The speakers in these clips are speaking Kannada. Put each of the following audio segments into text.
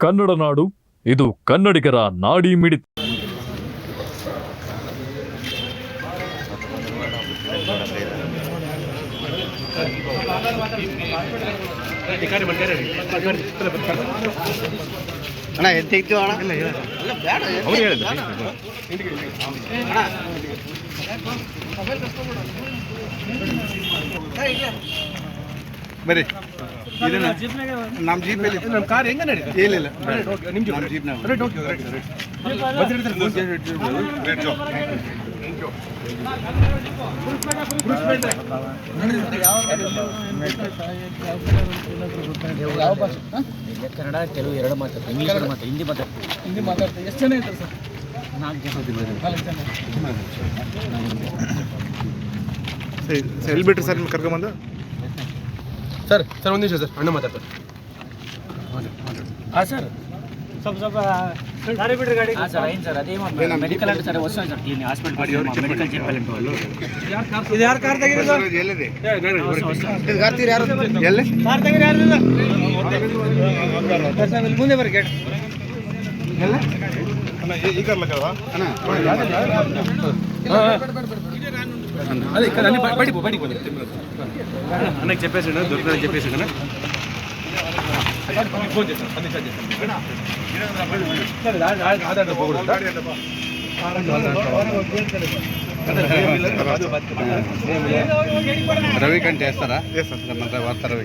ಕನ್ನಡ ನಾಡು ಇದು ಕನ್ನಡಿಗರ ನಾಡಿ ಮಿಡಿತ ಅಣ್ಣ ಎಂತ ಇತ್ತು ಅಣ್ಣ? ಅಲ್ಲ ಬೇಡ ಅವ್ರು ಹೇಳಿದ್ರು. ಇದನ್ನ ನಮ್ಮ ಜೀಪಲ್ಲಿ. ನಮ್ಮ ಕಾರ್ ಹೆಂಗ ನಡೀತು ಇಲ್ಲ ಇಲ್ಲ. ನಿಮ್ಮ ಜೀಪ್ನಾಗ ಕನ್ನಡ ಕೆಲವು ಎರಡು ಮಾತಾಡ್ತಾರೆ ಇಂಗ್ಲೀಷ್ ಎರಡು ಮಾತಾಡ್ತಾರೆ ಹಿಂದಿ ಮಾತಾಡ್ತಾರೆ ಹಿಂದಿ ಮಾತಾಡ್ತಾರೆ ಎಷ್ಟು ಜನ ಇದ್ದಾರೆ ಸರ್ ನಾಲ್ಕು ಜನ ನಾಲ್ಕು ಜನ ಎಲ್ಲಿ ಬಿಟ್ರಿ ಸರ್ ನಿಮ್ಗೆ ಕರ್ಕೊಂಬಂದು? ಸರ್ ಸರ್ ಒಂದು ನಿಮಿಷ ಸರ್ ಅಣ್ಣ ಮಾತಾಡ್ತಾರೆ. ಹಾಂ ಸರ್. ಸ್ವಲ್ಪ ಸ್ವಲ್ಪ ಗಾಡಿ ಬಿಡ್ರಿ ಗಾಡಿ. ಹಾಂ ಸರ್ ಐನ್ ಸರ್ ಅದೇ ಮೆಡಿಕಲ್ ಅಂತ ಸರ್ ಹೊಸ ಸರ್ ಕ್ಲೀನ್ ಹಾಸ್ಪಿಟಲ್ ಮೆಡಿಕಲ್ ಇದು ಯಾರು ಕಾರ್ ತೆಗೀರಿ ಸರ್ ಎಲ್ಲಿದೆ? ಹೊಸ ಇದು ಕಾರ್ತೀರಿ ಯಾರು? ಎಲ್ಲಿ? ಕಾರ್ ತೆಗೀರಿ ಯಾರು ಸರ್ ಇಲ್ಲಿ ಮುಂದೆ ಬರ್ರಿ ಗೇಟ್ అదే ఇక్కడ అన్ని బయటికి బయటికి అన్నకి చెప్పేసి దొరికిందని చెప్పేసి ఫోన్ చేస్తాను అన్ని సార్ చేస్తాను ఆధార్ రవి?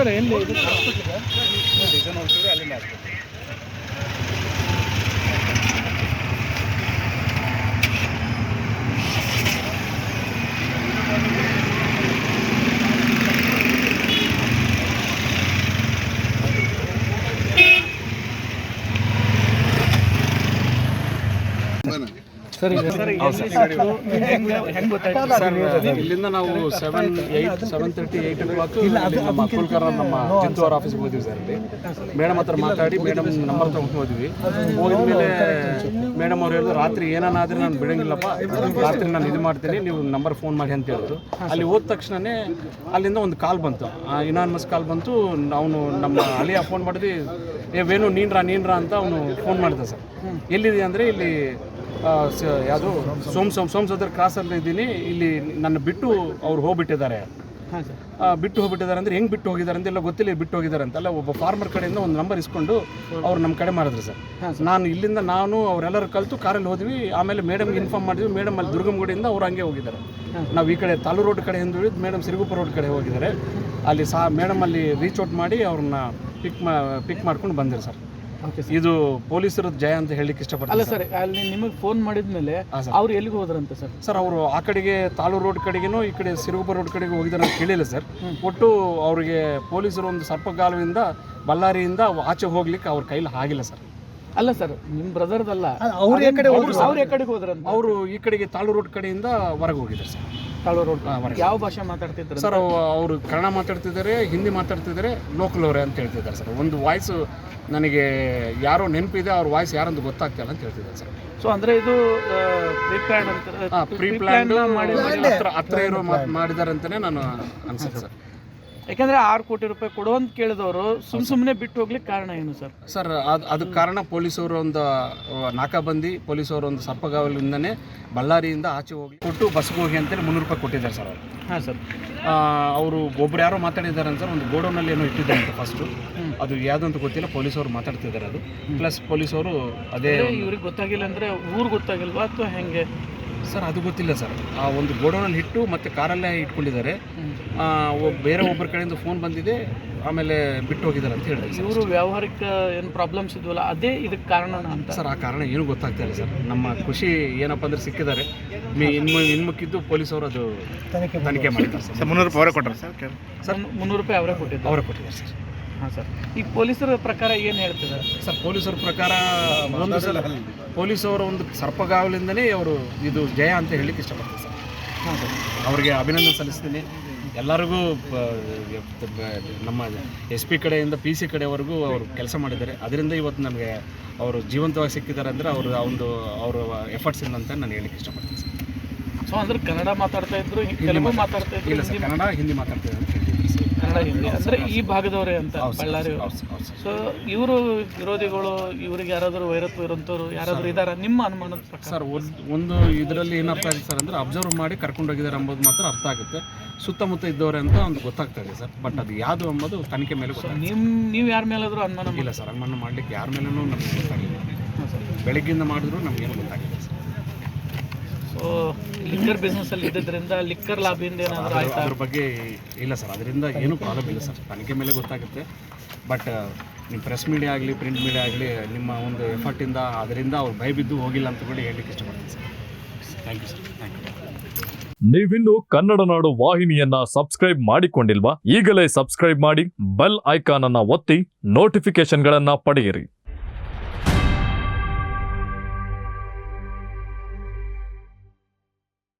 ಮಾತಾಡ್ತಾರೆ ಒಬ್ಬರೇ ಅಲ್ಲ ನನ್ನ ಕಾರ ಸರ್ ಎಲ್ಲಿ ಸರ್. ಇಲ್ಲಿಂದ ನಾವು seven eight seven thirty eight o'clock ನಮ್ಮ ಕುಲ್ಕರ್ ನಮ್ಮ ಜಿಂತೂರ್ ಆಫೀಸ್ಗೆ ಹೋದ್ವಿ ಸರ್ ಇಲ್ಲಿ. ಮೇಡಮ್ ಹತ್ರ ಮಾತಾಡಿ ಮೇಡಮ್ ನಂಬರ್ ತಗೊಂಡು ಹೋದ್ವಿ. ಹೋಗಿದ ಮೇಲೆ ಮೇಡಮ್ ಅವ್ರು ಹೇಳಿದ್ರು ರಾತ್ರಿ ಏನಾದ್ರೆ ನಾನು ಬಿಡಂಗಿಲ್ಲಪ್ಪ. ರಾತ್ರಿ ನಾನು ಇದು ಮಾಡ್ತೀನಿ ನೀವು ನಂಬರ್ ಫೋನ್ ಮಾಡಿ ಅಂತ ಹೇಳಿದ್ರು. ಅಲ್ಲಿ ಹೋದ ತಕ್ಷಣನೇ ಅಲ್ಲಿಂದ ಒಂದು ಕಾಲ್ ಬಂತು. ಇನಾನ್ಮಸ್ ಕಾಲ್ ಬಂತು. ಅವನು ನಮ್ಮ ಅಳಿಯ ಫೋನ್ ಮಾಡಿದ್ವಿ. ಏ ವೇಣು ನೀನ್ರಾ ನೀನ್ರಾ ಅಂತ ಅವನು ಫೋನ್ ಮಾಡಿದ ಸರ್. ಎಲ್ಲಿದೆ ಅಂದರೆ ಇಲ್ಲಿ ಯಾವುದು? ಸೋಮ್ ಸೋಮ್ ಸೋಮಸದ್ರ ಕ್ರಾಸಲ್ಲಿ ಇದ್ದೀನಿ. ಇಲ್ಲಿ ನನ್ನ ಬಿಟ್ಟು ಅವ್ರು ಹೋಗ್ಬಿಟ್ಟಿದ್ದಾರೆ. ಬಿಟ್ಟು ಹೋಗ್ಬಿಟ್ಟಿದ್ದಾರೆ ಅಂದ್ರೆ ಹೆಂಗೆ ಬಿಟ್ಟು ಹೋಗಿದ್ದಾರೆ ಅಂತೆಲ್ಲ ಗೊತ್ತಿಲ್ಲ ಬಿಟ್ಟು ಹೋಗಿದ್ದಾರೆ ಅಂತಲ್ಲ ಒಬ್ಬ ಫಾರ್ಮರ್ ಕಡೆಯಿಂದ ಒಂದು ನಂಬರ್ ಇಸ್ಕೊಂಡು ಅವ್ರು ನಮ್ಮ ಕಡೆ ಮಾಡಿದ್ರು ಸರ್. ನಾನು ಇಲ್ಲಿಂದ ನಾನು ಅವರೆಲ್ಲರೂ ಕಲಿತು ಕಾರಲ್ಲಿ ಹೋದ್ವಿ. ಆಮೇಲೆ ಮೇಡಮ್ಗೆ ಇನ್ಫಾರ್ಮ್ ಮಾಡಿದ್ವಿ. ಮೇಡಮ್ ಅಲ್ಲಿ ದುರ್ಗಮ್ಮಗುಡಿಯಿಂದ ಅವ್ರು ಹಂಗೆ ಹೋಗಿದ್ದಾರೆ. ನಾವು ಈ ಕಡೆ ತಾಲೂ ರೋಡ್ ಕಡೆ ಹಿಂದುಳಿದು ಮೇಡಮ್ ಸಿರಿಗುಪ್ಪ ರೋಡ್ ಕಡೆ ಹೋಗಿದ್ದಾರೆ. ಅಲ್ಲಿ ಸಾ ಮೇಡಮ್ ಅಲ್ಲಿ ರೀಚ್ ಔಟ್ ಮಾಡಿ ಅವ್ರನ್ನ ಪಿಕ್ ಮಾ ಪಿಕ್ ಮಾಡ್ಕೊಂಡು ಬಂದಿರು ಸರ್. ಇದು ಪೊಲೀಸರ ಜಯ ಅಂತ ಹೇಳಲಿಕ್ಕೆ ಅಲ್ಲ ಸರ್. ಅಲ್ಲಿ ನಿಮಗೆ ಫೋನ್ ಮಾಡಿದ್ಮೇಲೆ ಮೇಲೆ ಅವ್ರು ಎಲ್ಲಿಗೆ ಹೋದ್ರಂತೆ ಸರ್? ಸರ್ ಅವರು ಆ ಕಡೆಗೆ ತಾಳೂರು ರೋಡ್ ಕಡೆಗೇನೋ ಈ ಕಡೆ ಸಿರುಗುಪ್ಪ ರೋಡ್ ಕಡೆಗೆ ಹೋಗಿದ್ದಾರೆ ಅಂತ ಕೇಳಿಲ್ಲ ಸರ್. ಒಟ್ಟು ಅವರಿಗೆ ಪೊಲೀಸರು ಒಂದು ಸರ್ಪಗಾಲುವಿಂದ ಬಳ್ಳಾರಿಯಿಂದ ಆಚೆ ಹೋಗ್ಲಿಕ್ಕೆ ಅವ್ರ ಕೈಲಿ ಆಗಿಲ್ಲ ಸರ್. ಅಲ್ಲ ಸರ್ ನಿಮ್ಮ ಬ್ರದರ್ದಲ್ಲ ಅವ್ರು ಯಾವ ಕಡೆ ಹೋದ್ರಂತ. ಅವರು ಈ ಕಡೆಗೆ ತಾಳೂರು ರೋಡ್ ಕಡೆಯಿಂದ ಹೊರಗೆ ಹೋಗಿದ್ದಾರೆ ಸರ್. ತಾಳೂರು ರೋಡ್ ಯಾವ ಭಾಷೆ ಮಾತಾಡ್ತಿದ್ರು? ಸರ್ ಅವರು ಕನ್ನಡ ಮಾತಾಡ್ತಿದ್ದಾರೆ ಹಿಂದಿ ಮಾತಾಡ್ತಿದ್ದಾರೆ ಲೋಕಲ್ ಅವರೇ ಅಂತ ಹೇಳ್ತಿದ್ದಾರೆ ಸರ್. ಒಂದು ವಾಯ್ಸ್ ನನಗೆ ಯಾರೋ ನೆನಪಿದೆ ಅವ್ರ ವಾಯ್ಸ್ ಯಾರಂತ ಗೊತ್ತಾಗ್ತಿಲ್ಲ ಅಂತ ಹೇಳ್ತಿದ್ದಾರೆ ಸರ್. ಸೊ ಅಂದ್ರೆ ಇದು ಪ್ರೀ ಪ್ಲಾನ್ ಪ್ರೀ ಮಾಡಿ ಹತ್ರ ಹತ್ರ ಇರೋ ಮಾಡಿದ್ದಾರೆ ಅಂತಾನೆ ನಾನು ಅನ್ಸುತ್ತೆ ಸರ್. ಯಾಕಂದ್ರೆ ಆರು ಕೋಟಿ ರೂಪಾಯಿ ಕೊಡು ಅಂತ ಕೇಳಿದವರು ಸುಮ್ ಸುಮ್ಮನೆ ಬಿಟ್ಟು ಹೋಗ್ಲಿಕ್ಕೆ ಕಾರಣ ಏನು ಸರ್? ಸರ್ ಅದು ಅದಕ್ಕೆ ಕಾರಣ ಪೊಲೀಸರು ಒಂದು ನಾಕ ನಾಕಾಬಂದಿ ಪೊಲೀಸರು ಒಂದು ಸರ್ಪಗಾವಲಿಂದನೇ ಬಳ್ಳಾರಿಯಿಂದ ಆಚೆ ಹೋಗಿ ಕೊಟ್ಟು ಬಸ್ಗೆ ಹೋಗಿ ಅಂತೇಳಿ ಮುನ್ನೂರು ರೂಪಾಯಿ ಕೊಟ್ಟಿದ್ದಾರೆ ಸರ್ ಅವರು. ಹಾಂ ಸರ್. ಅವರು ಒಬ್ರು ಯಾರೋ ಮಾತಾಡಿದ್ದಾರೆ ಅಂತ ಸರ್ ಒಂದು ಗೋಡೌನಲ್ಲಿ ಏನೋ ಇಟ್ಟಿದ್ದಾರೆ ಅಂತ ಫಸ್ಟು ಅದು ಯಾವುದು ಅಂತ ಗೊತ್ತಿಲ್ಲ ಪೊಲೀಸವರು ಮಾತಾಡ್ತಿದ್ದಾರೆ ಅದು. ಪ್ಲಸ್ ಪೊಲೀಸವರು ಅದೇ ಇವ್ರಿಗೆ ಗೊತ್ತಾಗಿಲ್ಲ ಅಂದ್ರೆ ಊರು ಗೊತ್ತಾಗಿಲ್ವಾ ಅಥವಾ ಹೆಂಗೆ? ಸರ್ ಅದು ಗೊತ್ತಿಲ್ಲ ಸರ್. ಆ ಒಂದು ಗೋಡೌನಲ್ಲಿ ಇಟ್ಟು ಮತ್ತೆ ಕಾರಲ್ಲೇ ಇಟ್ಕೊಂಡಿದ್ದಾರೆ. ಆ, ಬೇರೆ ಒಬ್ಬರ ಕಡೆಯಿಂದ ಫೋನ್ ಬಂದಿದೆ ಆಮೇಲೆ ಬಿಟ್ಟು ಹೋಗಿದ್ದಾರೆ ಅಂತ ಹೇಳಿದ್ರು ಸರ್. ಇವರು ವ್ಯಾವಹಾರಿಕ ಏನು ಪ್ರಾಬ್ಲಮ್ಸ್ ಇದ್ವಲ್ಲ ಅದೇ ಇದಕ್ಕೆ ಕಾರಣ ಅಂತ. ಸರ್ ಆ ಕಾರಣ ಏನು ಗೊತ್ತಾಗ್ತಾ ಇಲ್ಲ ಸರ್. ನಮ್ಮ ಖುಷಿ ಏನಪ್ಪ ಅಂದ್ರೆ ಸಿಕ್ಕಿದ್ದಾರೆ. ಮಿ- ಮುಕ್ಕಿದ್ದು ಇನ್ಮುಕ್ಕಿದ್ದು ಪೊಲೀಸವರು ಅದು ತನಿಖೆ ಮಾಡಿದ್ದಾರೆ. ಸರ್. ಸರ್ ಮುನ್ನೂರು ರೂಪಾಯಿ ಅವರೇ ಕೊಟ್ಟರು ಸರ್ ಸರ್ ಮುನ್ನೂರು ರೂಪಾಯಿ ಅವರೇ ಕೊಟ್ಟಿದ್ದಾರೆ. ಅವರೇ ಕೊಟ್ಟಿದ್ದಾರೆ ಸರ್. ಹಾಂ ಸರ್. ಈ ಪೊಲೀಸರ ಪ್ರಕಾರ ಏನು ಹೇಳ್ತಿದ್ದಾರೆ? ಸರ್ ಪೊಲೀಸರ ಪ್ರಕಾರ ಒಂದು ಸಲ ಪೊಲೀಸವರ ಒಂದು ಸರ್ಪಗಾವಲಿಂದನೇ ಅವರು ಇದು ಜಯ ಅಂತ ಹೇಳಲಿಕ್ಕೆ ಇಷ್ಟಪಡ್ತೀನಿ ಸರ್. ಹಾಂ ಸರ್. ಅವರಿಗೆ ಅಭಿನಂದನೆ ಸಲ್ಲಿಸ್ತೀನಿ. ಎಲ್ಲರಿಗೂ ನಮ್ಮ ಎಸ್ ಪಿ ಕಡೆಯಿಂದ ಪಿ ಸಿ ಕಡೆವರೆಗೂ ಅವರು ಕೆಲಸ ಮಾಡಿದ್ದಾರೆ. ಅದರಿಂದ ಇವತ್ತು ನಮಗೆ ಅವರು ಜೀವಂತವಾಗಿ ಸಿಕ್ಕಿದ್ದಾರೆ ಅಂದರೆ ಅವರು ಆ ಒಂದು ಅವರ ಎಫರ್ಟ್ಸ್ ಇಲ್ಲ ಅಂತ ನಾನು ಹೇಳಲಿಕ್ಕೆ ಇಷ್ಟಪಡ್ತೀನಿ ಸರ್. ಸೊ ಅಂದ್ರೆ ಕನ್ನಡ ಮಾತಾಡ್ತಾ ಇದ್ರು ತೆಲುಗು ಮಾತಾಡ್ತಾ ಇಲ್ಲ ಸರ್ ಕನ್ನಡ ಹಿಂದಿ ಮಾತಾಡ್ತಿದ್ದಾರೆ ಅಂತ ಹೇಳ್ತೀನಿ ಸರ್. ಕನ್ನಡ ಹಿಂದಿ ಅಂದರೆ ಈ ಭಾಗದವರೇ ಅಂತ ಬಳ್ಳಾರಿ. ಸೊ ಇವರು ವಿರೋಧಿಗಳು ಇವ್ರಿಗೆ ಯಾರಾದರೂ ವೈರತ್ವ ಇರೋಂಥವ್ರು ಯಾರಾದರೂ ಇದ್ದಾರೆ ನಿಮ್ಮ ಅನುಮಾನ ಪ್ರಕಾರ? ಸರ್ ಒಂದು ಇದರಲ್ಲಿ ಏನರ್ಥ ಆಗಿದೆ ಸರ್ ಅಂದರೆ ಅಬ್ಸರ್ವ್ ಮಾಡಿ ಕರ್ಕೊಂಡೋಗಿದ್ದಾರೆ ಹೋಗಿದ್ದಾರೆ ಎಂಬುದು ಮಾತ್ರ ಅರ್ಥ ಆಗುತ್ತೆ. ಸುತ್ತಮುತ್ತ ಇದ್ದವರೇ ಅಂತ ಒಂದು ಗೊತ್ತಾಗ್ತಾ ಇದೆ ಸರ್. ಬಟ್ ಅದು ಯಾವುದು ಅಂಬೋದು ತನಿಖೆ ಮೇಲೆ ಗೊತ್ತಾಗ್ತದೆ ನಿಮ್ಮ ನೀವು ಯಾರ ಮೇಲಾದರೂ ಅನುಮಾನ ಇಲ್ಲ ಸರ್ ಅನುಮಾನ ಮಾಡಲಿಕ್ಕೆ ಯಾರ ಮೇಲೂ ನಮಗೆ ಗೊತ್ತಾಗಿಲ್ಲ ಬೆಳಗ್ಗಿಂದ ಮಾಡಿದ್ರು ನಮಗೇನು ಗೊತ್ತಾಗಿಲ್ಲ ಸರ್. ಲಿಕ್ಕರ್ ಬಿಸ್ನೆಸ್ ಅಲ್ಲಿ ಇದ್ದಿದ್ರಿಂದ ಲಿಕ್ಕರ್ ಲಾಭಿಯಿಂದ ಏನಾದರೂ ಆಯ್ತಾ? ಅದ್ರ ಬಗ್ಗೆ ಇಲ್ಲ ಸರ್. ಅದರಿಂದ ಏನು ಪ್ರಾಬ್ಲಮ್ ಇಲ್ಲ ಸರ್. ತನಿಖೆ ಮೇಲೆ ಗೊತ್ತಾಗುತ್ತೆ. ಬಟ್ ನಿಮ್ಮ ಪ್ರೆಸ್ ಮೀಡಿಯಾ ಆಗಲಿ ಪ್ರಿಂಟ್ ಮೀಡಿಯಾ ಆಗಲಿ ನಿಮ್ಮ ಒಂದು ಎಫರ್ಟಿಂದ ಅದರಿಂದ ಅವ್ರು ಭಯ ಬಿದ್ದು ಹೋಗಿಲ್ಲ ಅಂತ ಕೂಡ ಹೇಳಲಿಕ್ಕೆ ಇಷ್ಟಪಡ್ತೀನಿ sir. Thank you sir thank you ನೀವಿನ್ನು ಕನ್ನಡ ನಾಡು ವಾಹಿನಿಯನ್ನ ಸಬ್ಸ್ಕ್ರೈಬ್ ಮಾಡಿಕೊಂಡಿಲ್ವಾ? ಈಗಲೇ ಸಬ್ಸ್ಕ್ರೈಬ್ ಮಾಡಿ ಬೆಲ್ ಐಕಾನ್ ಅನ್ನ ಒತ್ತಿ ನೋಟಿಫಿಕೇಶನ್ಗಳನ್ನ ಪಡೆಯಿರಿ.